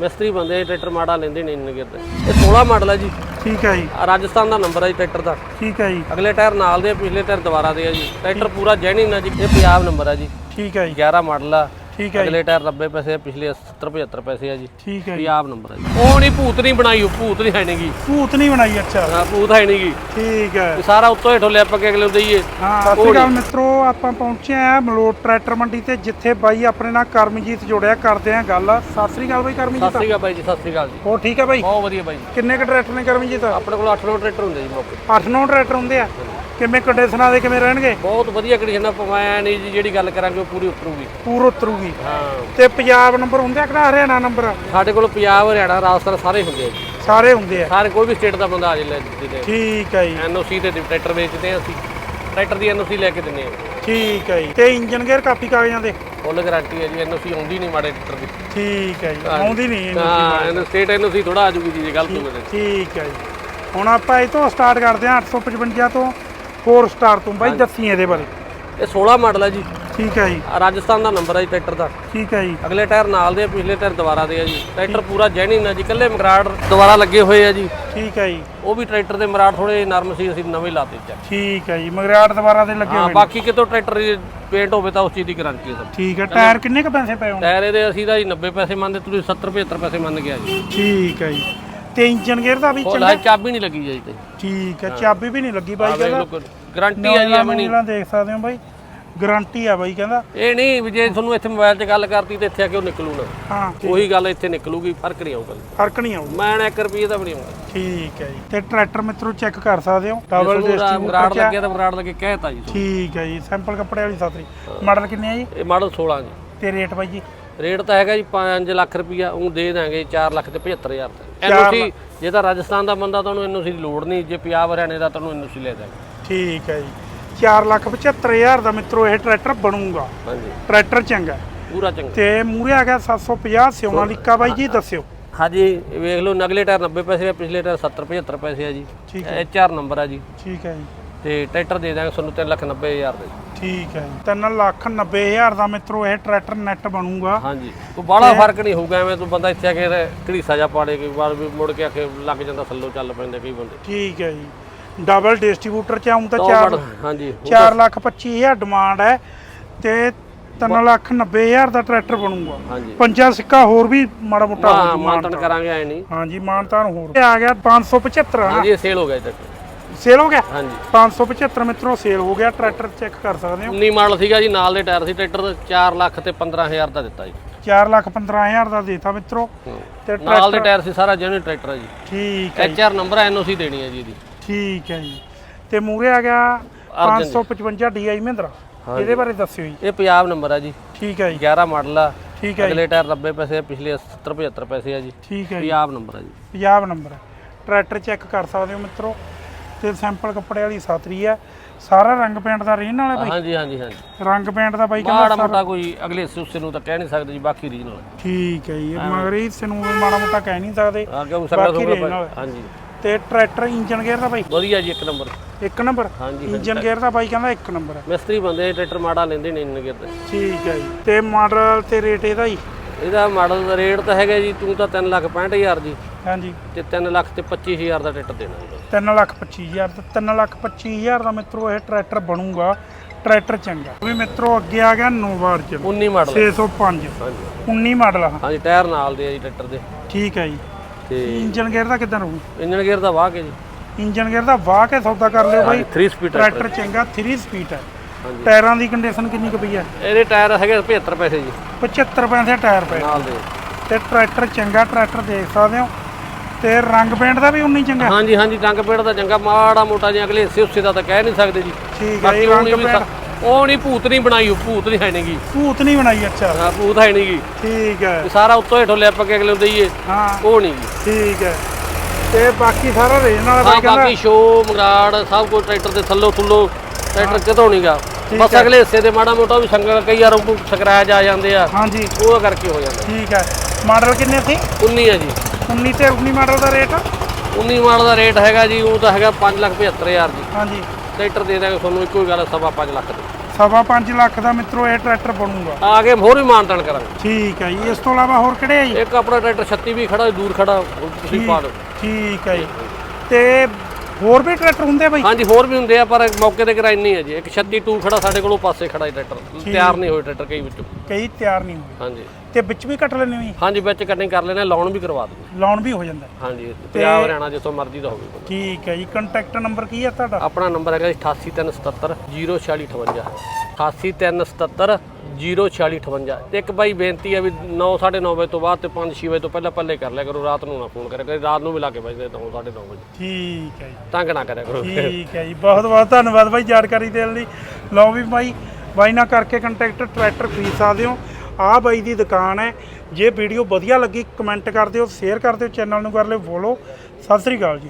ਮਿਸਤਰੀ ਬੰਦੇ ਆ, ਟਰੈਕਟਰ ਮਾੜਾ ਲੈਂਦੇ ਨਹੀਂ ਇੰਨੇ ਗਿਰਦੇ ਇਹ 16 ਮਾਡਲ ਹੈ ਜੀ। ਠੀਕ ਹੈ ਜੀ। ਆਹ ਰਾਜਸਥਾਨ ਦਾ ਨੰਬਰ ਹੈ ਜੀ ਟਰੈਕਟਰ ਦਾ। ਠੀਕ ਹੈ ਜੀ। ਅਗਲੇ ਟਾਇਰ ਨਾਲ ਦੇ ਆ, ਪਿਛਲੇ ਟਾਇਰ ਦੁਬਾਰਾ ਦੇ ਆ ਜੀ। ਟਰੈਕਟਰ ਪੂਰਾ ਜੈਨੂਇਨ ਹੈ ਜੀ। ਇਹ ਪੰਜਾਬ ਨੰਬਰ ਹੈ ਜੀ। ਠੀਕ ਹੈ ਜੀ। 11 ਮਾਡਲ ਆ। ਠੀਕ ਹੈ ਅਗਲੇ ਟਾਇਰ 90 ਪੈਸੇ ਪਿਛਲੇ 70 75 ਪੈਸੇ ਆ ਜੀ। ਠੀਕ ਹੈ ਜੀ। ਪੰਜਾਬ ਨੰਬਰ ਹੈ ਜੀ। ਉਹ ਨਹੀਂ ਭੂਤ ਨਹੀਂ ਬਣਾਈ ਉਹ ਭੂਤ ਨਹੀਂ ਹੈ ਨਹੀਂਗੀ। ਭੂਤ ਨਹੀਂ ਬਣਾਈ ਅੱਛਾ। ਹਾਂ ਭੂਤ ਹੈ ਨਹੀਂਗੀ। ਠੀਕ ਹੈ। ਸਾਰਾ ਉੱਤੋਂ ਹੇਠੋਂ ਲਿਪ ਕੇ ਅਗਲੇ ਨੂੰ ਦਈਏ। ਹਾਂ ਸਤਿ ਸ਼੍ਰੀ ਅਕਾਲ ਮਿੱਤਰੋ ਆਪਾਂ ਪਹੁੰਚੇ ਆ ਮਲੋਟ ਟਰੈਕਟਰ ਮੰਡੀ ਤੇ ਜਿੱਥੇ ਬਾਈ ਆਪਣੇ ਨਾਲ ਕਰਮਜੀਤ ਜੁੜਿਆ ਕਰਦੇ ਆ ਗੱਲ। ਸਤਿ ਸ਼੍ਰੀ ਅਕਾਲ ਬਾਈ ਸਤਿ ਕਰਮਜੀਤ ਸ੍ਰੀ ਅਕਾਲ ਬਾਈ ਜੀ ਸਤਿ ਸ੍ਰੀ ਅਕਾਲ ਜੀ। ਹੋਰ ਠੀਕ ਹੈ ਬਾਈ? ਬਹੁਤ ਵਧੀਆ ਬਾਈ ਕਿੰਨੇ ਕ ਟਰੈਕਟਰ ਨੇ ਕਰਮਜੀਤ? ਆਪਣੇ ਕੋਲ 8 ਨੌ ਟਰੈਕਟਰ ਹੁੰਦੇ ਜੀ ਮੌਕੇ 8-9 ਟਰੈਕਟਰ ਹੁੰਦੇ ਆ? ਕਿਵੇਂ ਕੰਡੀਸ਼ਨਾਂ ਦੇ ਕਿਵੇਂ ਰਹਿਣਗੇ? ਬਹੁਤ ਵਧੀਆ ਕੰਡੀਸ਼ਨ ਆ ਪਵਾਇਆ ਨਹੀਂ ਜੀ ਜਿਹੜੀ ਗੱਲ ਕਰਾਂਗੇ ਉਹ ਪੂਰੀ ਉਤਰੂਗੀ। ਪੂਰ ਉਤਰੂਗੀ। ਹਾਂ। ਤੇ ਪੰਜਾਬ ਨੰਬਰ ਹੁੰਦੇ ਆ ਕਿਹੜਾ ਹਰਿਆਣਾ ਨੰਬਰ ਸਾਡੇ ਕੋਲ ਪੰਜਾਬ ਹਰਿਆਣਾ ਰਾਜਸਥਾਨ ਸਾਰੇ ਹੁੰਦੇ ਆ ਜੀ। ਸਾਰੇ ਹੁੰਦੇ ਆ। ਸਾਰੇ ਕੋਈ ਵੀ ਸਟੇਟ ਦਾ ਬੰਦਾ ਆ ਜੇ ਲੈ ਜਿੱਦੇ ਠੀਕ ਹੈ ਜੀ। ਐਨਓਸੀ ਤੇ ਟਰੈਕਟਰ ਵੇਚਦੇ ਆ ਅਸੀਂ। ਟਰੈਕਟਰ ਦੀ ਐਨਓਸੀ ਲੈ ਕੇ ਦਿੰਨੇ ਆ। ਠੀਕ ਹੈ ਜੀ। ਤੇ ਇੰਜਨ ਗੇਅਰ ਕਾਪੀ ਕਾਗਜ਼ਾਂ ਦੇ? ਫੁੱਲ ਗਾਰੰਟੀ ਹੈ ਜੀ ਐਨਓਸੀ ਆਉਂਦੀ ਨਹੀਂ ਮਾੜੇ ਟਰੈਕਟਰ ਦੀ। ਠੀਕ ਹੈ ਜੀ। ਆਉਂਦੀ ਨਹੀਂ। ਹਾਂ ਐਨ ਸਟੇਟ ਐਨਓਸੀ ਥੋੜਾ ਆ ਜੂਗੀ ਜੀ ਗਲਤ ਹੋਵੇ ਠੀਕ ਹੈ ਜੀ। ਹੁਣ ਆਪਾਂ ਇਹ ਤੋਂ ਸਟਾਰਟ ਕਰਦੇ ਹਾਂ 855 ਤੋਂ 4 ਸਟਾਰ ਤੋਂ ਬਾਈ ਦੱਸੀ ਇਹਦੇ ਬਾਰੇ। ਇਹ 16 ਮਾਡਲ ਹੈ ਜੀ। ਠੀਕ ਹੈ ਜੀ। ਰਾਜਸਥਾਨ ਦਾ ਨੰਬਰ ਹੈ ਜੀ ਟਰੈਕਟਰ ਦਾ। ਠੀਕ ਹੈ ਜੀ। ਅਗਲੇ ਟਾਇਰ ਨਾਲ ਦੇ ਪਿਛਲੇ ਟਾਇਰ ਦੁਬਾਰਾ ਦੇ ਆ ਜੀ। ਟਰੈਕਟਰ ਪੂਰਾ ਜੈਨੂਇਨ ਹੈ ਜੀ ਕੱਲੇ ਮਗਰਾੜ ਦੁਬਾਰਾ ਲੱਗੇ ਹੋਏ ਆ ਜੀ। ਠੀਕ ਹੈ ਜੀ। ਉਹ ਵੀ ਟਰੈਕਟਰ ਦੇ ਮਰਾੜ ਥੋੜੇ ਨਰਮ ਸੀ ਅਸੀਂ ਨਵੇਂ ਲਾਤੇ ਚੱਕ ਠੀਕ ਹੈ ਜੀ ਮਗਰਾਟ ਦੁਬਾਰਾ ਦੇ ਲੱਗੇ ਹੋਏ ਨੇ। ਬਾਕੀ ਕਿਤੋਂ ਟਰੈਕਟਰ ਪੇਂਟ ਹੋਵੇ ਤਾਂ ਉਸ ਚੀਜ਼ ਦੀ ਗਾਰੰਟੀ ਹੈ ਸਰ। ਠੀਕ ਹੈ ਟਾਇਰ ਕਿੰਨੇ ਕ ਪੈਸੇ ਪਏ ਹੋਣ? ਟਾਇਰ ਇਹਦੇ ਅਸੀਂ ਤਾਂ ਜੀ 90 ਪੈਸੇ ਮੰਨਦੇ ਤੁਸੀਂ 70 75 ਪੈਸੇ ਮੰਨ ਗਿਆ ਜੀ। ਠੀਕ ਹੈ ਜੀ। ਤੇ ਇੰਜਨ ਗੇਅਰ ਦਾ ਵੀ ਚੰਗਾ। ਲਾ ਚਾਬੀ ਨਹੀਂ ਲੱਗੀ ਜੀ ਤੇ। ਠੀਕ ਹੈ ਚਾਬੀ ਵੀ ਨਹੀਂ ਲੱਗੀ ਬਾਈ ਆ ਕਹਿੰਦਾ। ਗਾਰੰਟੀ ਹੈ ਜੀ ਐਵੇਂ ਨਹੀਂ ਦੇਖ ਸਕਦੇ ਹੋ ਬਾਈ। ਗਾਰੰਟੀ ਆ ਬਾਈ ਕਹਿੰਦਾ। ਇਹ ਨਹੀਂ ਵੀ ਜੇ ਤੁਹਾਨੂੰ ਇੱਥੇ ਮੋਬਾਈਲ 'ਚ ਗੱਲ ਕਰਤੀ ਤੇ ਇੱਥੇ ਆ ਕੇ ਉਹ ਨਿਕਲੂ ਨਾ। ਹਾਂ ਉਹੀ ਗੱਲ ਇੱਥੇ ਨਿਕਲੂਗੀ ਫ਼ਰਕ ਨਹੀਂ ਆਊਗਾ। ਫ਼ਰਕ ਨਹੀਂ ਆਊ ਮੈਂ 1 ਰੁਪਏ ਦਾ ਵੀ ਨਹੀਂ ਆਉਂਦਾ ਠੀਕ ਹੈ ਜੀ। ਤੇ ਟਰੈਕਟਰ ਮਿੱਤਰੋ ਚੈੱਕ ਕਰ ਸਕਦੇ ਹੋ। ਡਬਲ ਡਿਸਟ੍ਰੀਬਿਊਟਰ ਲੱਗੇ ਤਾਂ ਮਰਾੜ ਲੱਗੇ ਕਹਿਤਾ ਜੀ। ਠੀਕ ਹੈ ਜੀ। ਸੈਂਪਲ ਕੱਪੜੇ ਵਾਲੀ ਸਾਤਰੀ। ਮਾਡਲ ਕਿੰਨੇ ਆ ਜੀ? ਇਹ ਮਾਡਲ 16 ਜੀ। ਤੇ ਰੇਟ ਬਾਈ ਜੀ? ਰੇਟ ਤਾਂ ਹੈਗਾ ਜੀ 5 ਲੱਖ ਰੁਪਈਆ ਉਹ ਦੇ ਦਾਂਗੇ 4 ਲੱਖ ਤੇ 75000 ਦਾ ਐਨਓਸੀ ਜੇ ਤਾਂ ਰਾਜਸਥਾਨ ਦਾ ਬੰਦਾ ਤੁਹਾਨੂੰ ਐਨਓਸੀ ਦੀ ਲੋੜ ਨਹੀਂ ਜੇ ਪੰਜਾਬ ਹਰਿਆਣੇ ਦਾ ਤੁਹਾਨੂੰ ਐਨਓਸੀ ਲੈ ਦਾਂਗੇ ਠੀਕ ਹੈ ਜੀ। 475000 ਦਾ ਮਿੱਤਰੋ ਇਹ ਟਰੈਕਟਰ ਬਣੂਗਾ। ਹਾਂਜੀ। ਟਰੈਕਟਰ ਚੰਗਾ। ਪੂਰਾ ਚੰਗਾ। ਤੇ ਮੂਰੇ ਆ ਗਿਆ 750 ਸੋਨਾਲੀਕਾ ਬਾਈ ਜੀ ਦੱਸਿਓ। ਹਾਂਜੀ ਵੇਖ ਲਓ ਨਗਲੇ ਟਾਇਰ 90 ਪੈਸੇ ਆ ਪਿਛਲੇ ਟਾਇਰ 70 75 ਪੈਸੇ ਆ ਜੀ। ਠੀਕ ਆਰ ਨੰਬਰ ਆ ਜੀ। ਠੀਕ ਹੈ ਜੀ। ਤੇ ਟਰੈਕਟਰ ਦੇ ਦਾਂਗੇ ਤੁਹਾਨੂੰ 3 ਲੱਖ 90 ਹਜ਼ਾਰ ਦੇ। ਠੀਕ ਹੈ ਜੀ। 3 ਲੱਖ 90000 ਦਾ ਮਿੱਤਰੋ ਇਹ ਟਰੈਕਟਰ ਨੈਟ ਬਣੂਗਾ। ਹਾਂਜੀ। ਕੋਈ ਬਾਹਲਾ ਫ਼ਰਕ ਨਹੀਂ ਹੋਊਗਾ ਐਵੇਂ ਤੂੰ ਬੰਦਾ ਇੱਥੇ ਆ ਕੇ ਘੜੀਸਾ ਜਾ ਪਾੜੇ ਕਈ ਵਾਰ ਵੀ ਮੁੜ ਕੇ ਆ ਕੇ ਲੱਗ ਜਾਂਦਾ ਥੱਲੋਂ ਚੱਲ ਪੈਂਦੇ ਕਈ ਬੰਦੇ। ਠੀਕ ਹੈ ਜੀ। ਡਬਲ ਡਿਸਟ੍ਰੀਬਿਊਟਰ ਚ ਆਉਂ ਤਾਂ ਦੋ 4 ਮਾਡਲ, ਹਾਂਜੀ 4 ਲੱਖ 25000 ਡਿਮਾਂਡ ਹੈ ਤੇ 3 ਲੱਖ 90000 ਦਾ ਟਰੈਕਟਰ ਬਣੂਗਾ। ਪੰਜਾ ਸਿੱਕਾ ਹੋਰ ਵੀ ਮਾੜਾ ਮੋਟਾ ਮਾਨਤਨ ਕਰਾਂਗੇ ਐ ਨਹੀਂ। ਹਾਂਜੀ ਮਾਨਤਾਨ ਹੋਰ। ਆ ਗਿਆ 575 ਹਨਾ ਹਾਂਜੀ ਇਹ ਸੇਲ ਹੋ ਗਿਆ ਟਰੈਕਟਰ ਸੇਲ ਹੋ ਗਿਆ? ਹਾਂਜੀ। 575 ਮਿੱਤਰੋ ਸੇਲ ਹੋ ਗਿਆ। ਟਰੈਕਟਰ ਚੈੱਕ ਕਰ ਸਕਦੇ ਹੋ? 19 ਮਾਡਲ ਸੀਗਾ ਜੀ ਨਾਲ ਦੇ ਟਾਇਰ ਸੀ। ਟਰੈਕਟਰ 4 ਲੱਖ ਤੇ 15000 ਦਾ ਦਿੱਤਾ ਜੀ। 4 ਲੱਖ 15000 ਦਾ ਦੇਤਾ ਮਿੱਤਰੋ। ਤੇ ਨਾਲ ਦੇ ਟਾਇਰ ਸੀ ਸਾਰਾ ਜੈਨੂਇਨ ਟਰੈਕਟਰ ਹੈ ਜੀ। ਠੀਕ ਹੈ ਐਚ ਆਰ ਨੰਬਰ ਐਨਓਸੀ ਦੇਣੀ ਹੈ ਜੀ ਇਹਦੀ। ਠੀਕ ਹੈ ਜੀ। ਤੇ ਮੂਰੇ ਆ ਗਿਆ 555 DI ਮਹਿੰਦਰਾ। ਇਹਦੇ ਬਾਰੇ ਦੱਸਿਓ ਜੀ। ਇਹ ਪੰਜਾਬ ਨੰਬਰ ਹੈ ਜੀ। ਠੀਕ ਹੈ ਜੀ। 11 ਮਾਡਲ ਆ। ਠੀਕ ਹੈ ਅਗਲੇ ਟਾਇਰ 90 ਪੈਸੇ ਆ, ਪਿਛਲੇ 70 75 ਪੈਸੇ ਆ ਜੀ। ਠੀਕ ਹੈ ਪੰਜਾਬ ਨੰਬਰ ਹੈ ਜੀ। ਪੰਜਾਬ ਨੰਬਰ। ਟਰੈਕਟਰ ਚੈੱਕ ਕਰ ਸਕਦੇ ਹੋ ਮਿੱਤਰੋ। ਤੇ ਸੈਂਪਲ ਕੱਪੜੇ ਵਾਲੀ ਸਾਤਰੀ ਹੈ ਸਾਰਾ ਰੰਗ ਪੇਂਟ ਦਾ ਰੀਨ ਵਾਲਾ ਬਾਈ? ਹਾਂਜੀ ਹਾਂਜੀ ਹਾਂਜੀ। ਰੰਗ ਪੇਂਟ ਦਾ ਬਾਈ ਮਾੜਾ ਕਹਿੰਦਾ ਮੋਟਾ ਕੋਈ ਅਗਲੇ ਸੁਸੇ ਨੂੰ ਤਾਂ ਕਹਿ ਨਹੀਂ ਸਕਦੇ ਜੀ ਬਾਕੀ ਰੀਜਨਲ ਠੀਕ ਹੈ ਜੀ ਮਗਰ ਇਸ ਨੂੰ ਵੀ ਮਾੜਾ ਮੋਟਾ ਕਹਿ ਨਹੀਂ ਸਕਦੇ। ਆ ਕਿਉਂ ਸਕਦਾ ਬਾਕੀ ਸੁਪਰ original। ਹਾਂਜੀ। ਤੇ ਟਰੈਕਟਰ ਇੰਜਨ ਗੇਅਰ ਦਾ ਬਾਈ? ਵਧੀਆ ਜੀ ਇੱਕ ਨੰਬਰ। ਇੱਕ ਨੰਬਰ? ਹਾਂਜੀ ਇੰਜਨ ਗੇਅਰ ਦਾ ਬਾਈ ਕਹਿੰਦਾ ਇੱਕ ਨੰਬਰ। ਹੈ ਮਿਸਤਰੀ ਬੰਦੇ ਟਰੈਕਟਰ ਮਾੜਾ ਲੈਂਦੇ ਨਹੀਂ ਇੰਨੇ ਗਿਰਦੇ ਠੀਕ ਹੈ ਜੀ। ਤੇ ਮਾਡਲ ਤੇ ਰੇਟ ਇਹਦਾ ਜੀ ਇਹਦਾ ਮਾਡਲ ਦਾ ਰੇਟ ਤਾਂ ਹੈਗਾ ਜੀ ਤੂੰ ਤਾਂ 3 ਲੱਖ 65000 ਦੀ ਹਾਂਜੀ। ਤੇ 3 ਲੱਖ ਤੇ 25000 ਦਾ ਟਰੈਕਟਰ ਦੇਣਾ ਜੀ 3 ਲੱਖ 25000 ਤੇ 3 ਲੱਖ 25000 ਦਾ ਮਿੱਤਰੋ ਇਹ ਟਰੈਕਟਰ ਬਣੂਗਾ। ਟਰੈਕਟਰ ਚੰਗਾ। ਵੀ ਮਿੱਤਰੋ ਅੱਗੇ ਆ ਗਿਆ ਨੋਵਾ ਅਰਜਨ। 19 ਮਾਡਲ। 605 ਹਾਂਜੀ। 19 ਮਾਡਲ ਆ। ਹਾਂਜੀ ਟਾਇਰ ਨਾਲ ਦੇ ਆ ਜੀ ਟਰੈਕਟਰ ਦੇ। ਠੀਕ ਹੈ ਜੀ। ਤੇ ਇੰਜਨ ਗੇਅਰ ਦਾ ਕਿਦਾਂ ਰਹੂ? ਇੰਜਨ ਗੇਅਰ ਦਾ ਵਾਹ ਕੇ ਜੀ। ਇੰਜਨ ਗੇਅਰ ਦਾ ਵਾਹ ਕੇ ਸੌਦਾ ਕਰ ਲਿਓ ਬਾਈ। 3 ਸਪੀਡ ਟਰੈਕਟਰ। ਚੰਗਾ 3 ਸਪੀਡ ਹੈ। ਟਾਇਰਾਂ ਦੀ ਕੰਡੀਸ਼ਨ ਕਿੰਨੀ ਕੁ ਪਈ ਹੈ? ਇਹਦੇ ਟਾਇਰ ਹੈਗੇ 75 ਪੈਸੇ ਜੀ। 75 ਪੈਸੇ ਟਾਇਰ ਪਏ। ਨਾਲ ਦੇ। ਤੇ ਟਰੈਕਟਰ ਚੰਗਾ ਟਰੈਕਟਰ ਦੇਖ ਸਕਦੇ ਹੋ। ਤੇ ਰੰਗ ਪੇਂਟ ਦਾ ਵੀ ਉਨੀ ਚੰਗਾ। ਹਾਂਜੀ ਹਾਂਜੀ ਟੰਗ ਪੇੜ ਦਾ ਚੰਗਾ। ਮਾੜਾ ਮੋਟਾ ਜਿਹਾ ਅਗਲੇ ਹਿੱਸੇ ਉਸੇ ਦਾ ਤਾਂ ਕਹਿ ਨਹੀਂ ਸਕਦੇ ਜੀ। ਠੀਕ ਹੈ ਜੀ ਉਹ ਰੰਗ ਨਹੀਂ ਪੇਂਟ। ਉਹ ਭੂਤ ਨਹੀਂ ਬਣਾਈ ਉਹ ਭੂਤ ਨਹੀਂ ਹੈ ਨਹੀਂਗੀ ਭੂਤ ਨਹੀਂ ਬਣਾਈ ਅੱਛਾ। ਹਾਂ ਭੂਤ ਹੈ ਨਹੀਂਗੀ ਠੀਕ ਹੈ। ਸਾਰਾ ਉੱਤੋਂ ਹੇਠੋਂ ਲਿਪ ਕੇ ਅਗਲੇ ਨੂੰ ਦਈਏ ਹਾਂ। ਉਹ ਨਹੀਂ ਠੀਕ ਹੈ। ਤੇ ਬਾਕੀ ਸਾਰਾ ਰੇਂਜ ਨਾਲ ਹਾਂ ਬਾਈ ਕਹਿੰਦਾ ਬਾਕੀ ਸ਼ੋ ਮਗਰਾੜ ਸਭ ਕੁਝ ਟਰੈਕਟਰ ਦੇ ਥੱਲੋਂ ਥੱਲੋਂ ਟਰੈਕਟਰ ਕਿਤੋਂ ਨਹੀਂਗਾ ਬਸ। ਅਗਲੇ ਹਿੱਸੇ ਦੇ ਮਾੜਾ ਮੋਟਾ ਵੀ ਸੰਗਲ ਕਈ ਵਾਰ ਉਹ ਸਕਰੈਚ ਆ ਜਾਂਦੇ ਆ। ਹਾਂਜੀ। ਉਹ ਕਰਕੇ ਹੋ ਜਾਂਦਾ ਠੀਕ ਹੈ। ਮਾਡਲ ਕਿੰਨੇ ਸੀ? 19 ਹੈ ਜੀ। 19 ਤੇ 19 ਮਾਡਲ ਦਾ ਰੇਟ? 19 ਮਾਡਲ ਦਾ ਰੇਟ ਹੈਗਾ ਜੀ ਉਹ ਤਾਂ ਹੈਗਾ 575000 ਜੀ। ਹਾਂਜੀ। ਟਰੈਕਟਰ ਦੇ ਦਾਂਗੇ ਤੁਹਾਨੂੰ ਇੱਕੋ ਹੀ ਗੱਲ ਸਵਾ 5 ਲੱਖ ਦੇ। ਸਵਾ ਪੰਜ ਲੱਖ ਦਾ ਮਿੱਤਰੋ ਇਹ ਟਰੈਕਟਰ ਬਣੂਗਾ। ਆ ਕੇ ਹੋਰ ਵੀ ਮਾਨਤਾਨ ਕਰਾਂਗੇ। ਠੀਕ ਹੈ ਜੀ। ਇਸ ਤੋਂ ਇਲਾਵਾ ਹੋਰ ਕਿਹੜੇ ਆ ਜੀ? ਇੱਕ ਆਪਣਾ ਟਰੈਕਟਰ 36 ਵੀ ਖੜਾ ਦੂਰ ਖੜਾ ਤੁਸੀਂ ਪਾ ਲਓ ਠੀਕ ਹੈ ਜੀ। ਤੇ ਹੋਰ ਵੀ ਟਰੈਕਟਰ ਹੁੰਦੇ ਬਾਈ? ਹਾਂਜੀ ਹੋਰ ਵੀ ਹੁੰਦੇ ਆ ਪਰ ਮੌਕੇ ਤੇ ਕਿਰਾਏ ਨਹੀਂ ਹੈ ਜੀ। ਇੱਕ 36 2 ਖੜਾ ਸਾਡੇ ਕੋਲੋਂ ਪਾਸੇ ਖੜਾ ਹੈ ਟਰੈਕਟਰ। ਤਿਆਰ ਨਹੀਂ ਹੋਏ ਟਰੈਕਟਰ ਕਈ ਵਿੱਚੋਂ। ਕਈ ਤਿਆਰ ਨਹੀਂ ਹੋਏ। ਹਾਂਜੀ। ਤੇ ਵਿੱਚ ਵੀ ਕੱਟ ਲੈਣੇ ਹੋ ਜੀ? ਹਾਂਜੀ ਵਿੱਚ ਕਟਿੰਗ ਕਰ ਲੈਣੇ ਲੋਨ ਵੀ ਕਰਵਾ ਦੂੰਗੇ ਲਾਉਣ ਵੀ ਹੋ ਜਾਂਦਾ। ਹਾਂਜੀ ਪੰਜਾਬ ਹਰਿਆਣਾ ਜਿੱਥੋਂ ਮਰਜ਼ੀ ਦਾ ਹੋਵੇ। ਠੀਕ ਹੈ ਜੀ। ਕੰਟੈਕਟ ਨੰਬਰ ਕੀ ਹੈ ਤੁਹਾਡਾ? ਆਪਣਾ ਨੰਬਰ ਹੈਗਾ ਜੀ 88377 04658 88377 04658 ਤੇ ਇੱਕ ਬਾਈ ਬੇਨਤੀ ਹੈ ਵੀ 9 9:30 ਵਜੇ ਤੋਂ ਬਾਅਦ ਤੇ 5 6 ਵਜੇ ਤੋਂ ਪਹਿਲਾਂ ਪਹਿਲੇ ਕਰ ਲਿਆ ਕਰੋ ਰਾਤ ਨੂੰ ਨਾ ਫੋਨ ਕਰਿਆ ਕਰੋ ਰਾਤ ਨੂੰ ਵੀ ਲਾ ਕੇ ਵੱਜਦੇ 9 9:30 ਵਜੇ। ਠੀਕ ਹੈ ਜੀ। ਤੰਗ ਨਾ ਕਰਿਆ ਕਰੋ। ਠੀਕ ਹੈ ਜੀ ਬਹੁਤ ਬਹੁਤ ਧੰਨਵਾਦ ਬਾਈ ਜਾਣਕਾਰੀ ਦੇਣ ਲਈ। ਲਓ ਵੀ ਬਾਈ ਬਾਈ ਨਾਲ ਕਰਕੇ ਕੰਟੈਕਟ ਟਰੈਕਟਰ ਖਰੀਦ ਸਕਦੇ ਹੋ। ਆਹ ਬਾਈ ਦੀ ਦੁਕਾਨ ਹੈ। ਜੇ ਵੀਡੀਓ ਵਧੀਆ ਲੱਗੀ ਕਮੈਂਟ ਕਰ ਦਿਓ ਸ਼ੇਅਰ ਕਰ ਦਿਓ ਚੈਨਲ ਨੂੰ ਕਰ ਲਿਓ ਫੋਲੋ ਸਤਿ ਸ੍ਰੀ ਅਕਾਲ ਜੀ।